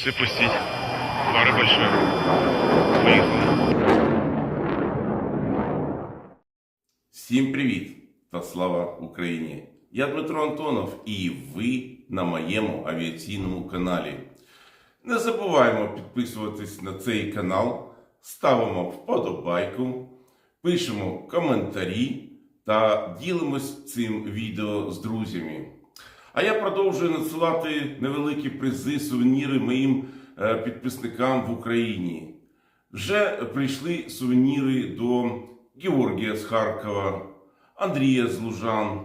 Все пустить. Пара большая. Поехали. Всім привіт та слава Україні! Я Дмитро Антонов і ви на моєму авіаційному каналі. Не забуваємо підписуватись на цей канал, ставимо вподобайку, пишемо коментарі та ділимось цим відео з друзями. А я продовжую надсилати невеликі призи, сувеніри моїм е, підписникам в Україні. Вже прийшли сувеніри до Георгія з Харкова, Андрія з Лужан,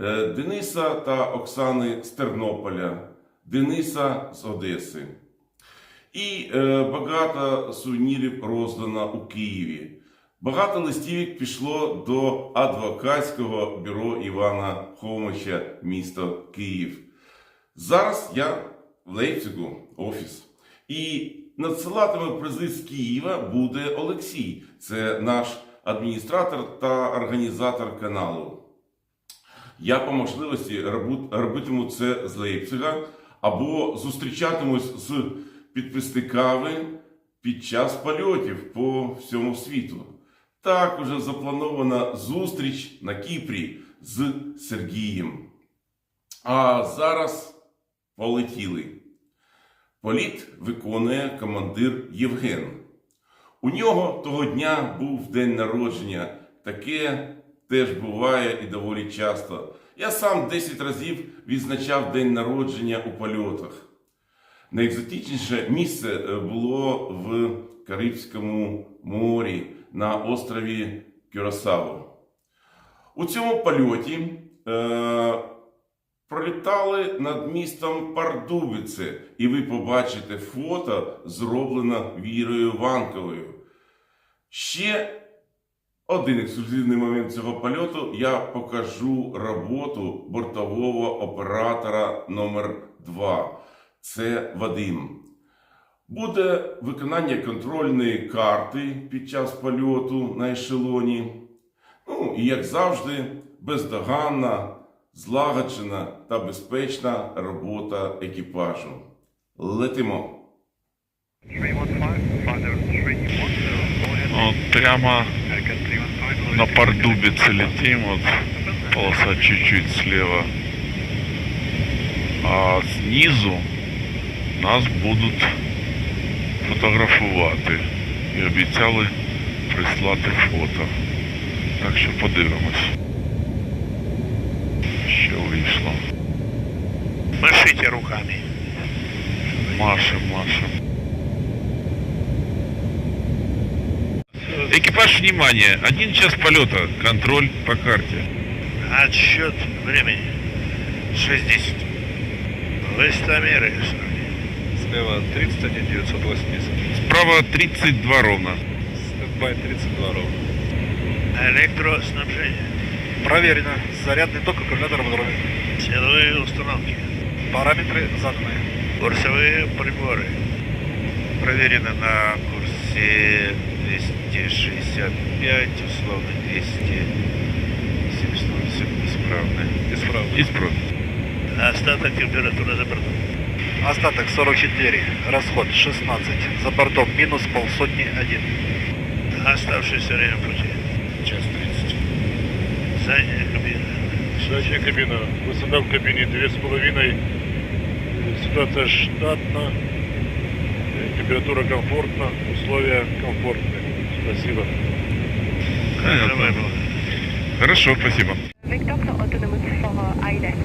е, Дениса та Оксани з Тернополя, Дениса з Одеси. І е, багато сувенірів роздано у Києві. Багато листівок пішло до адвокатського бюро Івана Хомича, місто Київ. Зараз я в Лейпцигу, офіс. І надсилатиме призи з Києва буде Олексій. Це наш адміністратор та організатор каналу. Я по можливості робитиму це з Лейпцига або зустрічатимусь з підписниками під час польотів по всьому світу. Так уже запланована зустріч на Кіпрі з Сергієм. А зараз полетіли. Політ виконує командир Євген. У нього того дня був день народження. Таке теж буває і доволі часто. Я сам 10 разів відзначав день народження у польотах. Найекзотичніше місце е, було в Карибському морі на острові Кюрасаво. У цьому польоті е, пролітали над містом Пардубице, і ви побачите фото, зроблене Вірою Ванковою. Ще один ексклюзивний момент цього польоту я покажу роботу бортового оператора номер 2 Це Вадим. Буде виконання контрольної карти під час польоту на ешелоні. Ну і як завжди, бездоганна, злагоджена та безпечна робота екіпажу. Летимо! Вот прямо на Пардубице летим. Вот полоса чуть-чуть слева. А снизу нас будуть фотографувати. І обіцяли прислати фото. Так що подивимось. Що вийшло. Машите руками. Машем, машем. Экипаж, внимание! Один час полета. Контроль по карте. Отсчет времени. 60. Выстомеры. Слева 31 980. Справа 32 ровно. Стендбай 32 ровно. Электроснабжение. Проверено. Зарядный ток аккумулятора в норме. Силовые установки. Параметры заданы. Курсовые приборы. Проверено на курсе 265, условно 278 исправно. Исправно. Исправно. Остаток температуры за бортом. Остаток 44, расход 16, за бортом минус полсотни 1. Оставшееся время пути. Час 30. Задняя кабина. Задняя кабина. Высота в кабине две с половиной. Ситуация штатна. Температура комфортна. Условия комфортные. Спасибо. Хорошо, спасибо. Are autonomous for uh, ILS.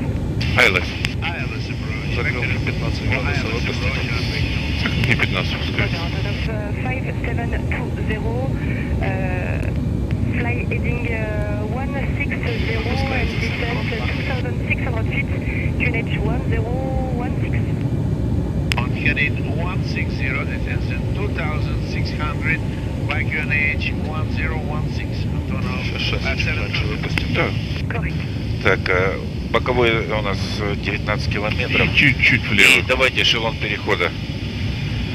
Айлес. Закрыл 15 градусов, выпустить. Не 15 пускай. Roger, out of uh, 5720, uh, fly heading uh, 160 and descent 2600 feet, QNH 1016. On heading 160, attention 2600, by QNH 1016, Antonov at 700. выпустим. Да. Э, боковой у нас э, 19 километров. И чуть-чуть И влево. давайте эшелон перехода.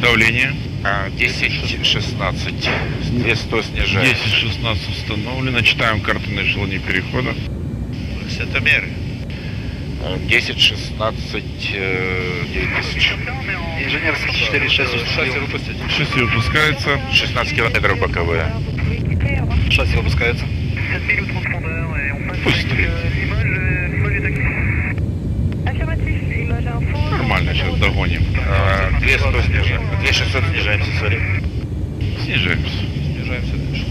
Давление. А, 10-16. 200 снижаем. 10-16 установлено. Читаем карту на эшелоне перехода. Высотомеры. Э, 10, 16, э, 9 тысяч. Инженер 46 шасси выпустить. Шасси выпускается. 16 километров боковые. Шасси выпускается. Пусть стоит. Догоним. А, 200 снижаем. 2600 снижаемся, сори. Снижаемся. Снижаемся дальше.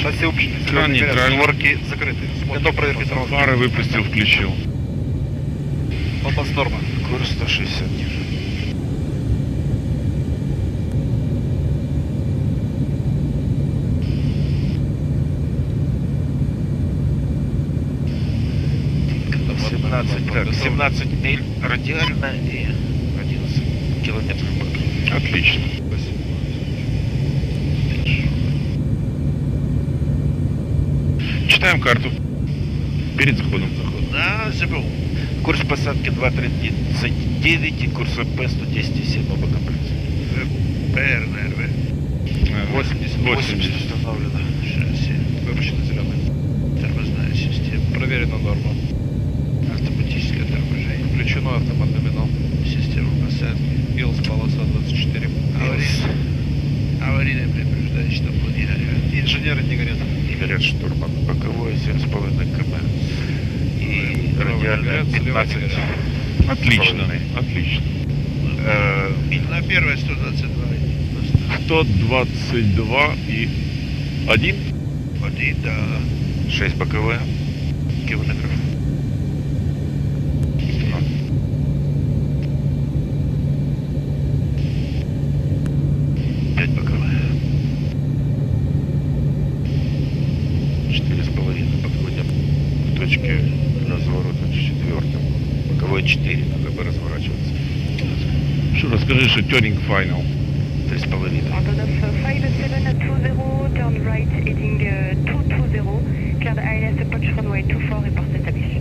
Шасси общены. Кран нейтральный. Створки закрыты. Готов проверки транспорта. Фары выпустил, включил. Компас норма. Курс 160 ниже. Так, 17 миль радиально и 11 километров боковые. Отлично. Читаем карту. Перед заходом. На ЗБУ. Курс посадки 2.39 и курс АП 110,7 оба комплекса. ПРНРВ. 80, 80 установлено. Шасси. Выпущена зеленая. Тормозная система. Проверена норма. Автоматическое торможение. Включено автомат-домино. Система посадки. Илс полоса 24. Аварийное. Аварийное предупреждающее, что горят. Инженеры не горят. Не горят штурман. Боковой 7,5 км. И Правый не радиально горят, слева не 15. горят. Отлично. Отлично. Э, На первое 122. 122 и 1. Один, да. 6 боковые километров. Пять боковые. Четыре с половиной подходим к точке разворота четвертым. Боковой четыре, надо бы разворачиваться. Что, расскажи, что Turning Final. Три с половиной. Antonov 5720, turn right heading uh, 220, clear the ILS approach runway 24, report established.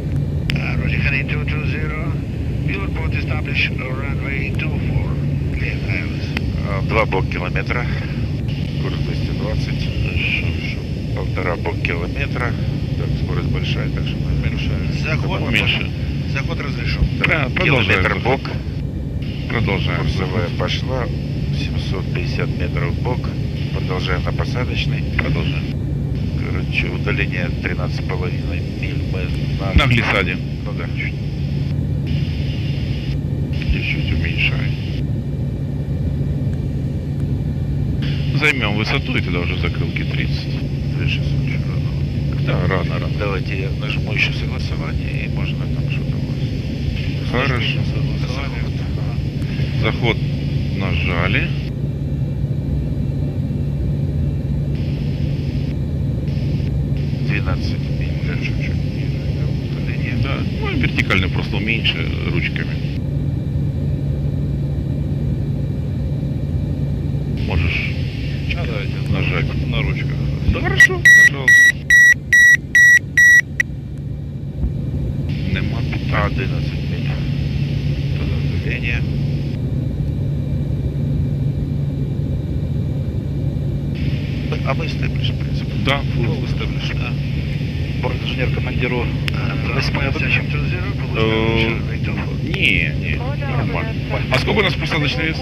Uh, Roger, heading 220. Fuel port established, runway 24. Clear, ILS. А, Два бок километра. Курс 220. Полтора бок километра. Скорость большая, так что мы уменьшаем. Заход. Меньше. Заход разрешен. Да, продолжаем. Километр бок. Продолжаем. Курсовая пошла. 750 метров бок. Продолжаем на посадочный. Продолжаем. Короче, удаление 13,5 миль. Мы на... На глиссаде. Ну да, чуть. Чуть-чуть уменьшаем. Займем высоту и тогда уже закрылки 30. 3600 чуть Да, рано, рано. Давайте я нажму еще согласование и можно там что-то у вас. Хорошо. Согласование. Заход нажали. Ага. 12 миль. Да, чуть-чуть ниже. да. Ну, вертикально просто уменьши ручками. Можешь нажать. На ручках. Да, хорошо, пожалуйста. 11 миль. Туда удаление. А мы степлишь, в принципе. Да, фул. Степлишь, да. Борт-инженер командиру отдачи. Э, Не, не, нормально. А сколько у нас посадочный вес?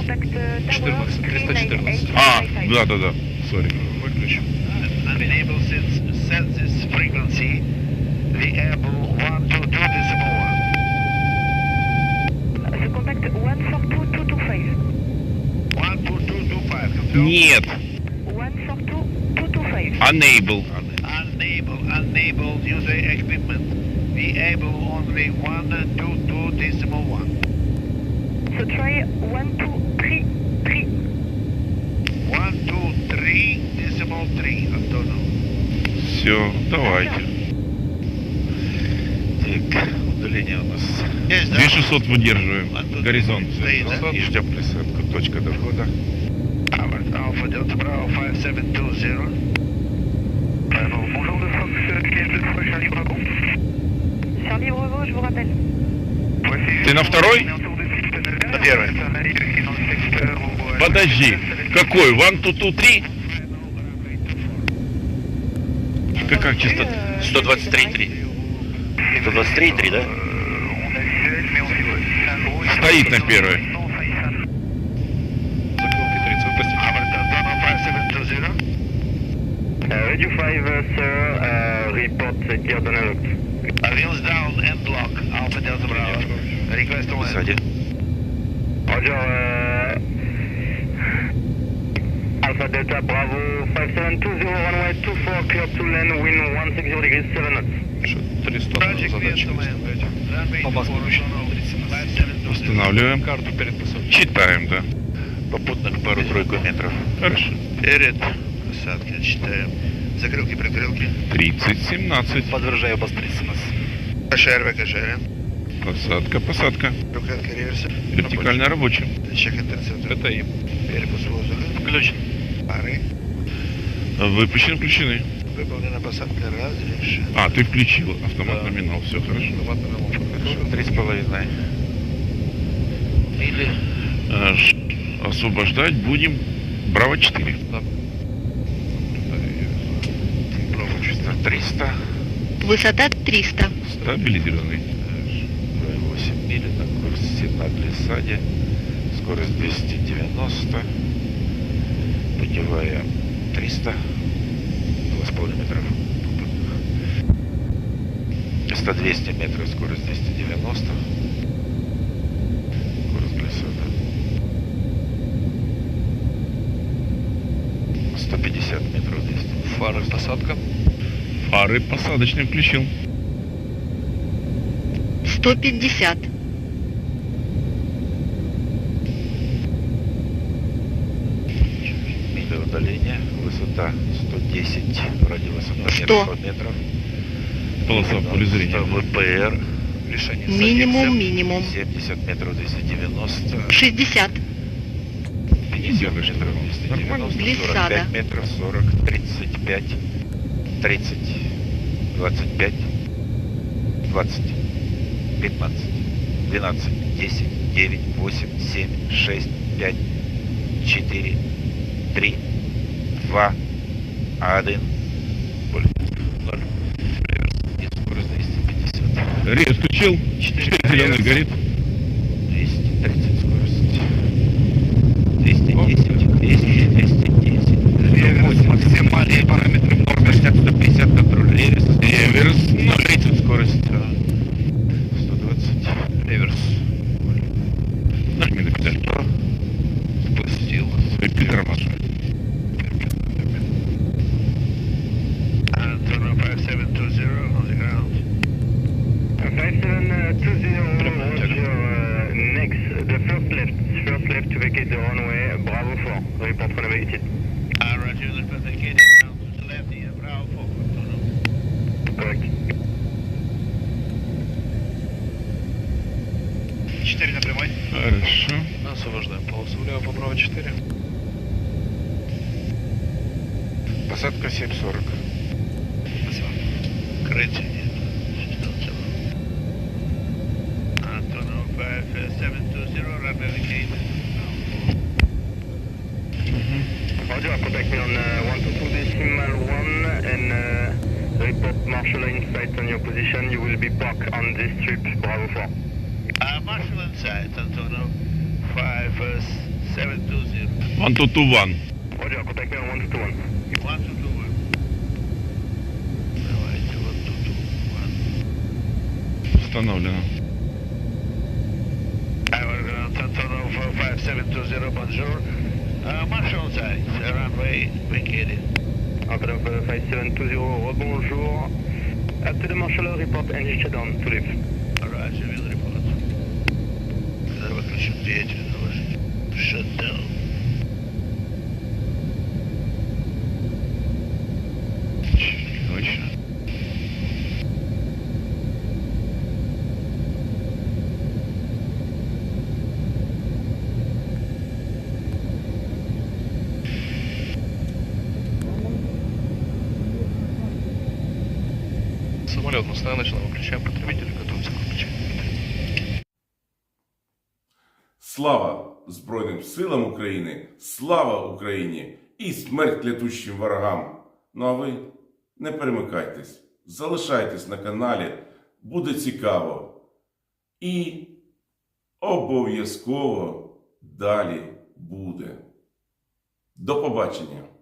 14, 314. А, да, да, да. Сори. Выключим. Unable since set this frequency, the 122 Нет. 142225. Unable. Unable, unable user equipment. The able only 122 decimal 1. So try 1233. 123 decimal 3, Антонов. Все, давайте. Так, удаление у нас Есть, да? 2600 выдерживаем. Горизонт. Стоит, да? и ждем присадку. Точка дохода. Alpha Delta Bravo 5720. Bonjour de Fox, Charlie Bravo. Charlie Bravo, je vous rappelle. Ты на второй? На первой. Подожди. Какой? One, two, two, three? Какая частота? 123,3. 123,3, да? Стоит на первой. Закрылки 30, выпустить. Antonov 5720. Radio 5, sir, uh, report clear the locked. Wheels down and lock. Alpha Delta Bravo. Request to land. Сзади. Roger, uh, Alpha Delta Bravo 5720, runway 24, clear to land, wind 160 degrees, 7 knots. Что, 300 Project clear задачи. to land. Runway Алмаз 24, включен. Antonov 5720. Устанавливаем. Карту перед посадкой. Читаем, да. Попутных пару-тройку метров. Хорошо. Перед посадкой читаем. Закрылки, прикрылки. 30-17. Подтверждаю обострительность. КШР, ВКШР. Посадка, посадка. Рукоятка реверса. Вертикально рабочим. Чек интерцептор. Это им. Перепуск воздуха. Включен. Пары. Выпущены, включены. Выполнена посадка разрешена. А, ты включил автомат Да. номинал. Все хорошо. Хорошо. Три с половиной. Или Э, Освобождать будем Браво 4. чисто 300. Высота 300. Стабилизированный. 8 миль на курсе на глиссаде. Скорость 290. Путевая 300. 2,5 метров. 100-200 метров, скорость 290. Курс глиссада. 150 метров 200. Фары посадка. Фары посадочный включил. 150. Миля удаления, высота 110, радиус Сто. 100 метров. Полоса в поле зрения. ВПР. Решение Минимум, минимум. 70 метров 290. 60. 50 метров Нормально. 290. Глиссада. 45 метров 40, 35, 30, 25, 20, 15, 12, 10, 9, 8, 7, 6, 5, 4, 3, 2, 1, 0. И скорость 250. Рейс включил. 4 зеленый горит. 230 скорость. 210, 200, 210. Реверс, максимальные параметры нормы 150 контроль. Реверс, Реверс 30 скорость. прямой. Хорошо. Освобождаем полосу влево по Браво 4. Посадка 7.40. Крытие нет. Antonov 5720, runway vacated. Roger, contact me on uh, 122 decimal 1 and uh, report marshal insight on your position. You will be parked on this strip, Bravo 4. Uh, Marshal inside, Antonov 5720. One to two one. Roger, contact me on 1221. You want to do it? Давайте, вот тут, one. Установлено. Tower ground, Antonov 5720, bonjour. Uh, Marshal inside, uh, runway vacated. Antonov 5720, rebonjour. Up to the marshal, report engine shutdown to leave. Roger, will report. Доложить. Shutdown. Точно. Самолет стояночном выключаем Слава Збройним силам України, слава Україні і смерть летущим ворогам. Ну а ви не перемикайтесь, залишайтесь на каналі, буде цікаво. І обов'язково далі буде. До побачення!